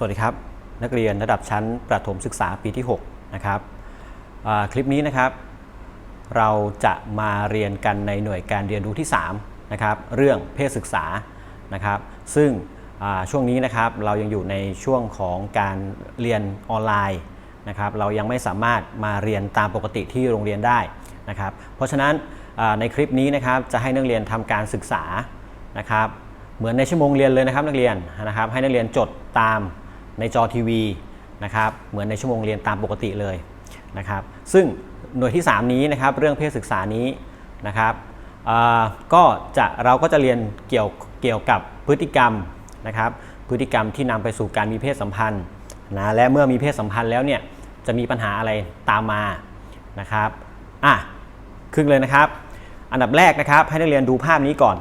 สวัสดีครับ นักเรียนระดับชั้นประถมศึกษาปีที่ 6 นะครับคลิปนี้นะครับ เราจะมาเรียนกันในหน่วยการเรียนรู้ที่ 3 นะครับ เรื่องเพศศึกษานะครับ ซึ่งช่วงนี้นะครับเรายังอยู่ในช่วงของการเรียนออนไลน์นะครับ เรายังไม่สามารถมาเรียนตามปกติที่โรงเรียนได้นะครับ เพราะฉะนั้นในคลิปนี้นะครับจะให้นักเรียนทำการศึกษานะครับเหมือนในชั่วโมงเรียนเลยนะครับนักเรียนนะครับให้นักเรียนจดตาม ในจอทีวีนะครับเหมือนในชั่วโมงเรียนตามปกติเลยนะครับซึ่งหน่วยที่ 3 นี้นะครับเรื่องเพศศึกษานี้นะครับก็จะเราก็จะเรียนเกี่ยวเกี่ยวกับพฤติกรรมนะครับพฤติกรรมที่นำไปสู่การมีเพศสัมพันธ์นะและเมื่อมีเพศสัมพันธ์แล้วเนี่ยจะมีปัญหาอะไรตามมานะครับอะครึ่งเลยนะครับ อันดับแรกนะครับให้นักเรียนดูภาพนี้ก่อน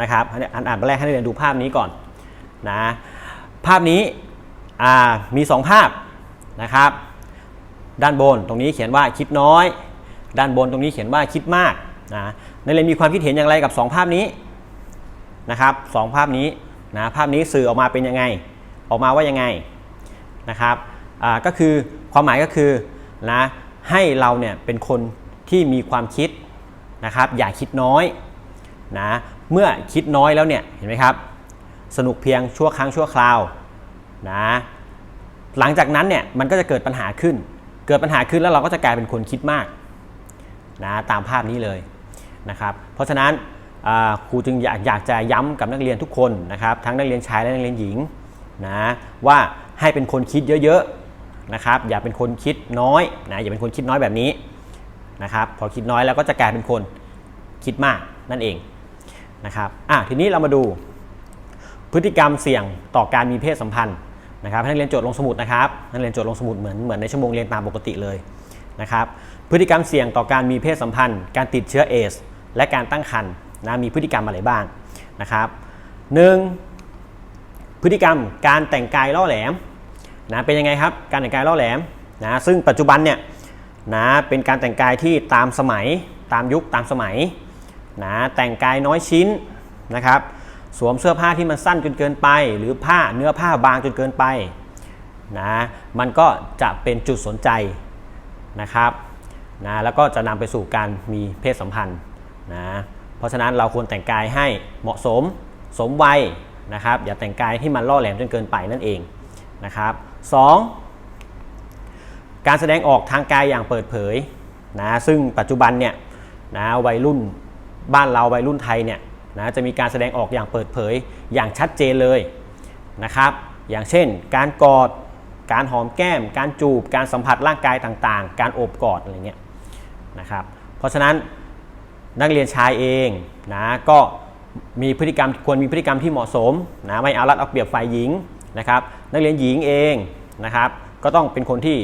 นะครับอันอ่านแรกให้นักเรียนดูภาพนี้ก่อนนะ ภาพนี้มี 2 ภาพนะครับ ด้านบนตรงนี้เขียนว่าคิดน้อย ด้านบนตรงนี้เขียนว่าคิดมากนะนักเรียนมีความคิดเห็นอย่างไรกับ 2 ภาพนี้นะครับสองภาพนี้นะภาพนี้สื่อออกมาเป็นยังไง ออกมาว่ายังไงนะครับก็คือความหมายก็คือนะให้เราเนี่ยเป็นคนที่มีความคิดนะครับ อย่าคิดน้อยนะเมื่อคิดน้อยแล้วเนี่ยเห็นไหมครับ สนุกเพียงชั่วครั้งชั่วคราวนะหลังจากนั้นเนี่ยมันก็จะเกิดปัญหาขึ้น เกิดปัญหาขึ้นแล้วเราก็จะกลายเป็นคนคิดมากนะตามภาพนี้เลยนะครับเพราะฉะนั้นครูจึงอยากอยากจะย้ำกับนักเรียนทุกคนนะครับทั้งนักเรียนชายและนักเรียนหญิงนะว่าให้เป็นคนคิดเยอะๆนะครับอย่าเป็นคนคิดน้อยนะอย่าเป็นคนคิดน้อยแบบนี้นะครับพอคิดน้อยแล้วก็จะกลายเป็นคนคิดมากนั่นเองนะครับอะทีนี้เรามาดู พฤติกรรมเสี่ยงต่อการมีเพศสัมพันธ์นะครับให้นักเรียนโจทย์ลงสมุดนะครับให้นักเรียนโจทย์ลงสมุดเหมือนเหมือนในชั่วโมงเรียนตามปกติเลยนะครับพฤติกรรมเสี่ยงต่อการมีเพศสัมพันธ์ การติดเชื้อเอส และการตั้งครรภ์นะมีพฤติกรรมอะไรบ้างนะครับหนึ่งพฤติกรรมการแต่งกายล่อแหลมนะเป็นยังไงครับการแต่งกายล่อแหลมนะซึ่งปัจจุบันเนี่ยนะเป็นการแต่งกายที่ตามสมัยตามยุคตามสมัยนะแต่งกายน้อยชิ้นนะครับ สวมเสื้อผ้าที่มันสั้นจนเกินไป หรือผ้าเนื้อผ้าบางจนเกินไปนะมันก็จะเป็นจุดสนใจนะครับนะแล้วก็จะนำไปสู่การมีเพศสัมพันธ์นะเพราะฉะนั้นเราควรแต่งกายให้เหมาะสมสมวัยนะครับ อย่าแต่งกายที่มันล่อแหลมจนเกินไปนั่นเองนะครับสองการแสดงออกทางกายอย่างเปิดเผยนะซึ่งปัจจุบันเนี่ยนะวัยรุ่นบ้านเราวัยรุ่นไทยเนี่ย นะจะมีการแสดงออกอย่างเปิดเผยอย่างชัดเจนเลยนะครับ อย่างเช่น การกอด การหอมแก้ม การจูบ การสัมผัสร่างกายต่างๆ การโอบกอดอะไรเงี้ยนะครับ เพราะฉะนั้นนักเรียนชายเองนะก็มีพฤติกรรมควรมีพฤติกรรมที่เหมาะสมนะไม่เอารัดเอาเปรียบฝ่ายหญิงนะครับ นักเรียนหญิงเองนะครับ ก็ต้องเป็นคนที่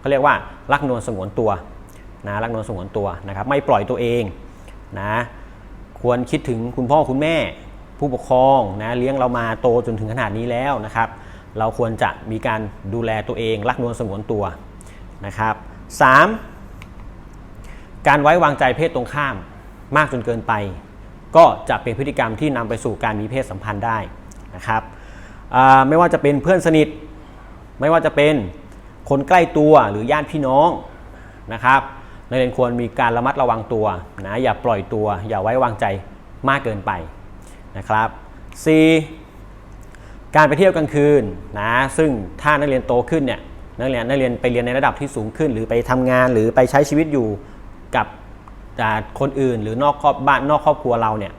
เขาเรียกว่ารักนวลสงวนตัวนะรักนวลสงวนตัวนะครับ ไม่ปล่อยตัวเองนะ ควรคิดถึงคุณพ่อคุณแม่ ผู้ปกครองนะเลี้ยงเรามาโตจนถึงขนาดนี้แล้วนะครับ เราควรจะมีการดูแลตัวเอง รักนวลสงวนตัวนะครับสามการไว้วางใจเพศตรงข้าม มากจนเกินไป ก็จะเป็นพฤติกรรมที่นำไปสู่การมีเพศสัมพันธ์ได้นะครับไม่ว่าจะเป็นเพื่อนสนิท ไม่ว่าจะเป็นคนใกล้ตัวหรือญาติพี่น้องนะครับ นักเรียนควรมีการระมัดระวังตัวนะอย่าปล่อยตัว อย่าไว้วางใจมากเกินไปนะครับ 4. การไปเที่ยวกลางคืนนะซึ่งถ้านักเรียนโตขึ้นเนี่ยนักเรียนนักเรียนไปเรียนในระดับที่สูงขึ้น หรือไปทำงานหรือไปใช้ชีวิตอยู่กับคนอื่น หรือนอกครอบบ้านนอกครอบครัวเราเนี่ย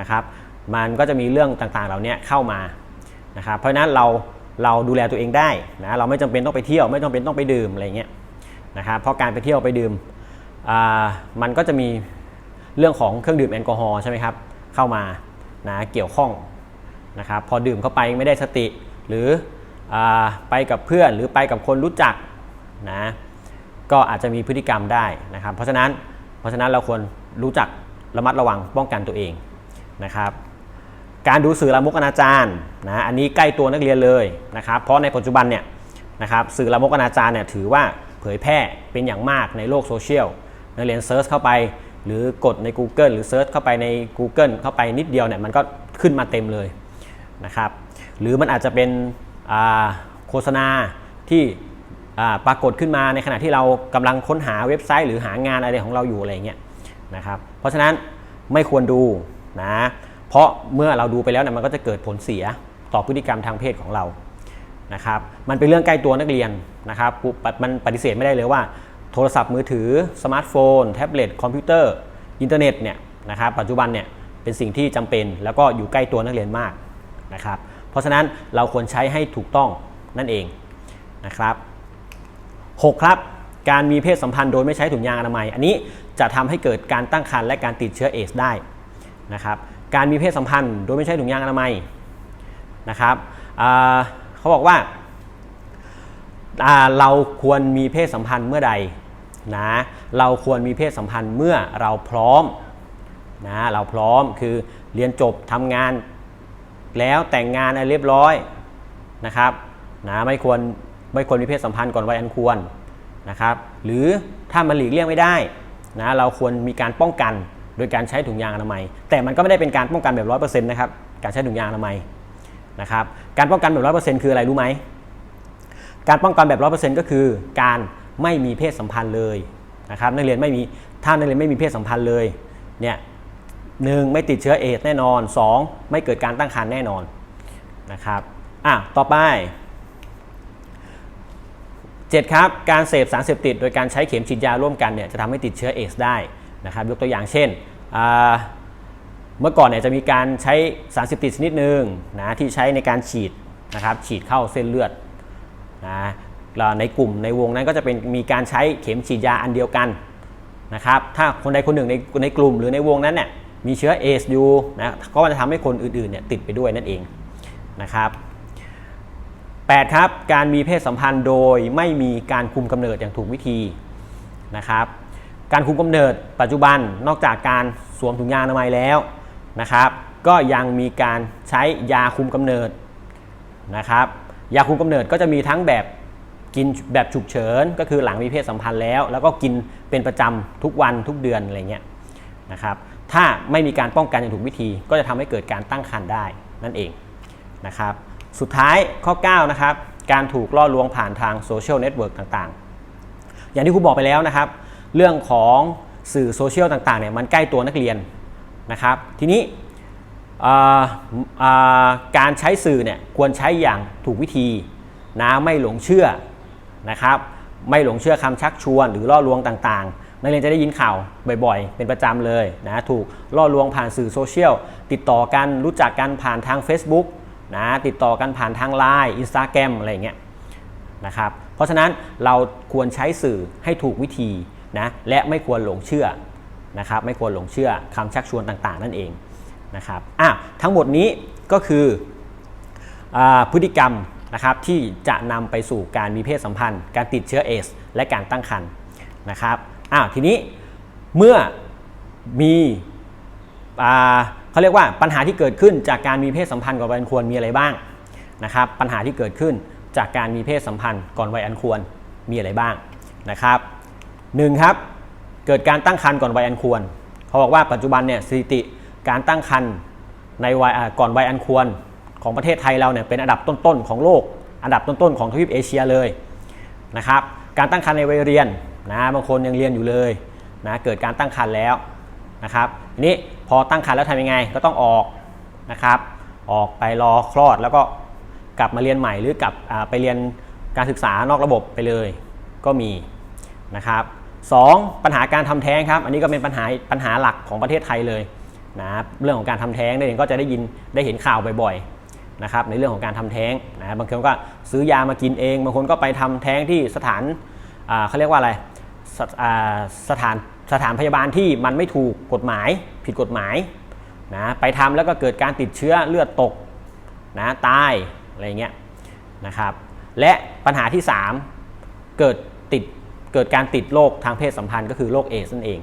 นะครับมันก็จะมีเรื่องต่างๆเหล่านี้เข้ามานะครับเพราะฉะนั้นเราเราดูแลตัวเองได้นะเราไม่จำเป็นต้องไปเที่ยวไม่จำเป็นต้องไปดื่มอะไรเงี้ยนะครับเพราะการไปเที่ยวไปดื่ม มันก็จะมีเรื่องของเครื่องดื่มแอลกอฮอล์ใช่ไหมครับเข้ามานะเกี่ยวข้องนะครับพอดื่มเข้าไปไม่ได้สติ หรืออไปกับเพื่อนหรือไปกับคนรู้จักนะก็อาจจะมีพฤติกรรมได้นะครับเพราะฉะนั้นเพราะฉะนั้นเราควรรู้จักระมัดระวังป้องกันตัวเองนะครับการดูสื่อละมกอนาจารนะอันนี้ใกล้ตัวนักเรียนเลยนะครับเพราะในปัจจุบันเนี่ยนะครับสื่อละมกอนาจารเนี่ยถือว่าเผยแพร่เป็นอย่างมากในโลกโซเชียล นักเรียนเซิร์ชเข้าไป หรือกดใน Google หรือเซิร์ชเข้าไปใน Google เข้าไปนิดเดียวเนี่ยมันก็ขึ้นมาเต็มเลยนะครับหรือมันอาจจะเป็นโฆษณาที่ปรากฏขึ้นมาในขณะที่เรากำลังค้นหาเว็บไซต์ หรือหางานอะไรของเราอยู่อะไรเงี้ยนะครับเพราะฉะนั้นไม่ควรดูนะเพราะเมื่อเราดูไปแล้วเนี่ยมันก็จะเกิดผลเสียต่อพฤติกรรมทางเพศของเรานะครับมันเป็นเรื่องใกล้ตัวนักเรียนนะครับมันปฏิเสธไม่ได้เลยว่า โทรศัพท์มือถือ สมาร์ทโฟน แท็บเล็ต คอมพิวเตอร์ อินเทอร์เน็ตเนี่ยนะครับปัจจุบันเนี่ยเป็นสิ่งที่จำเป็นแล้วก็อยู่ใกล้ตัวนักเรียนมากนะครับ เพราะฉะนั้นเราควรใช้ให้ถูกต้องนั่นเองนะครับ6ครับ การมีเพศสัมพันธ์โดยไม่ใช้ถุงยางอนามัย อันนี้จะทำให้เกิดการตั้งครรภ์และการติดเชื้อเอสได้นะครับ การมีเพศสัมพันธ์โดยไม่ใช้ถุงยางอนามัยนะครับเขาบอกว่าอ่าเราควรมีเพศสัมพันธ์เมื่อใด นะเราควรมีเพศสัมพันธ์เมื่อเราพร้อมนะเราพร้อมคือเรียนจบทำงาน แล้วแต่งงานอะไรเรียบร้อยนะครับนะไม่ควรไม่ควรมีเพศสัมพันธ์ก่อนวัยอันควรนะครับหรือถ้ามันหลีกเลี่ยงไม่ได้นะเราควรมีการป้องกันโดยการใช้ถุงยางอนามัย แต่มันก็ไม่ได้เป็นการป้องกันแบบร้อยเปอร์เซ็นต์นะครับการใช้ถุงยางอนามัยนะครับการป้องกันแบบร้อยเปอร์เซ็นต์คืออะไรรู้ไหมการป้องกันแบบร้อก็คือการ ไม่มีเพศสัมพันธ์เลยนะครับนักเรียนไม่มีถ้านักเรียนไม่มีเพศสัมพันธ์เลยเนี่ยหนึ่งไม่ติดเชื้อเอดแน่นอน 2 ไม่เกิดการตั้งครรภ์แน่นอนนะครับอะต่อไป 7 ครับ การเสพสารเสพติด โดยการใช้เข็มฉีดยาร่วมกันเนี่ยจะทำให้ติดเชื้อเอสได้นะครับยกตัวอย่างเช่น เมื่อก่อนเนี่ยจะมีการใช้สารเสพติดชนิดหนึ่งนะที่ใช้ในการฉีดนะครับฉีดเข้าเส้นเลือดนะ ในกลุ่มในวงนั้นก็จะเป็นมีการใช้เข็มฉีดยาอันเดียวกันนะครับถ้าคนใดคนหนึ่งในในกลุ่มหรือในวงนั้นเนี่ยมีเชื้อเอสอยู่นะก็จะทำให้คนอื่นๆเนี่ยติดไปด้วยนั่นเองนะครับ8ครับการมีเพศสัมพันธ์โดยไม่มีการคุมกำเนิดอย่างถูกวิธีนะครับการคุมกำเนิดปัจจุบันนอกจากการสวมถุงยางอนามัยแล้วนะครับ ก็ยังมีการใช้ยาคุมกำเนิดนะครับยาคุมกำเนิดก็จะมีทั้งแบบ กินแบบฉุกเฉินก็คือหลังมีเพศสัมพันธ์แล้ว แล้วก็กินเป็นประจำทุกวันทุกเดือนอะไรเงี้ยนะครับถ้าไม่มีการป้องกันอย่างถูกวิธี ก็จะทำให้เกิดการตั้งครรภ์ได้นั่นเองนะครับสุดท้ายข้อ9นะครับการถูกล่อลวงผ่านทางโซเชียลเน็ตเวิร์กต่างๆ อย่างที่ครูบอกไปแล้วนะครับ เรื่องของสื่อโซเชียลต่างๆเนี่ยมันใกล้ตัวนักเรียนนะครับ ทีนี้การใช้สื่อเนี่ยควรใช้อย่างถูกวิธีนะไม่หลงเชื่อ นะครับไม่หลงเชื่อคำชักชวนหรือล่อลวงต่างๆ นักเรียนจะได้ยินข่าวบ่อยๆ เป็นประจำเลยนะถูกล่อลวงผ่านสื่อโซเชียลติดต่อกันรู้จักกันผ่านทาง Facebook นะติดต่อกันผ่านทาง Line Instagram อะไรเงี้ยนะครับเพราะฉะนั้นเราควรใช้สื่อให้ถูกวิธีนะและไม่ควรหลงเชื่อนะครับไม่ควรหลงเชื่อคำชักชวนต่างๆ นั่นเองนะครับอะทั้งหมดนี้ก็คืออพฤติกรรม นะครับที่จะนำไปสู่การมีเพศสัมพันธ์ การติดเชื้อเอสและการตั้งครรภ์นะครับอ้าวทีนี้เมื่อมีอ่าเขาเรียกว่าปัญหาที่เกิดขึ้นจากการมีเพศสัมพันธ์ก่อนวัยอันควรมีอะไรบ้างนะครับปัญหาที่เกิดขึ้นจากการมีเพศสัมพันธ์ก่อนวัยอันควรมีอะไรบ้างนะครับหนึ่งครับเกิดการตั้งครรภ์ก่อนวัยอันควรเขาบอกว่าปัจจุบันเนี่ยสถิติการตั้งครรภ์ในวัยก่อนวัยอันควร ของประเทศไทยเราเนี่ยเป็นอันดับต้นๆของโลก อันดับต้นๆของทวีปเอเชียเลยนะครับการตั้งครรภ์ในวัยเรียนนะบางคนยังเรียนอยู่เลยนะเกิดการตั้งครรภ์แล้วนะครับทีนี้พอตั้งครรภ์แล้วทำยังไงก็ต้องออกนะครับออกไปรอคลอดแล้วก็กลับมาเรียนใหม่หรือกลับไปเรียนการศึกษานอกระบบไปเลยก็มีนะครับสองปัญหาการทำแท้งครับ อันนี้ก็เป็นปัญหาปัญหาหลักของประเทศไทยเลยนะเรื่องของการทำแท้งได้เองก็จะได้ยินได้เห็นข่าวบ่อย นะครับในเรื่องของการทำแท้งนะบางคนก็ซื้อยามากินเอง บางคนก็ไปทำแท้งที่สถานเขาเรียกว่าอะไรสสถานสถานพยาบาลที่มันไม่ถูกกฎหมายผิดกฎหมายนะไปทำแล้วก็เกิดการติดเชื้อเลือดตกนะตายอะไรเงี้ยนะครับและปัญหาที่ 3 เกิดติดเกิดการติดโรคทางเพศสัมพันธ์ก็คือโรคเอสนั่นเอง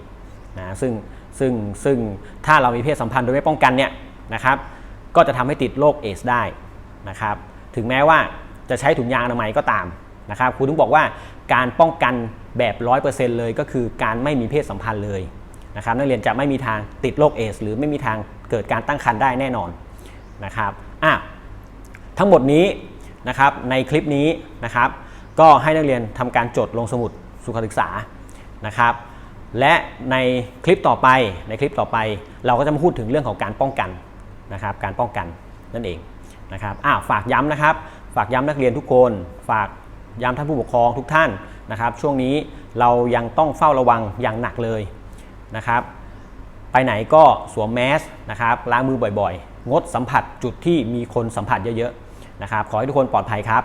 นะซึ่งซึ่งซึ่งถ้าเรามีเพศสัมพันธ์โดยไม่ป้องกันเนี่ยนะครับ ก็จะทำให้ติดโรคเอสได้นะครับ ถึงแม้ว่าจะใช้ถุงยางอนามัยก็ตามนะครับครูถึงบอกว่าการป้องกันแบบ 100%เลยก็คือการไม่มีเพศสัมพันธ์เลยนะครับนักเรียนจะไม่มีทางติดโรคเอส หรือไม่มีทางเกิดการตั้งครรภ์ได้แน่นอนนะครับอะทั้งหมดนี้นะครับในคลิปนี้นะครับก็ให้นักเรียนทำการจดลงสมุดสุขศึกษานะครับ และในคลิปต่อไปในคลิปต่อไป เราก็จะมาพูดถึงเรื่องของการป้องกัน นะครับการป้องกันนั่นเองนะครับอ้าวฝากย้ำนะครับ ฝากย้ำนักเรียนทุกคน ฝากย้ำท่านผู้ปกครองทุกท่านนะครับ ช่วงนี้เรายังต้องเฝ้าระวังอย่างหนักเลยนะครับไปไหนก็สวมแมสนะครับล้างมือบ่อยๆ งดสัมผัสจุดที่มีคนสัมผัสเยอะๆนะครับขอให้ทุกคนปลอดภัยครับ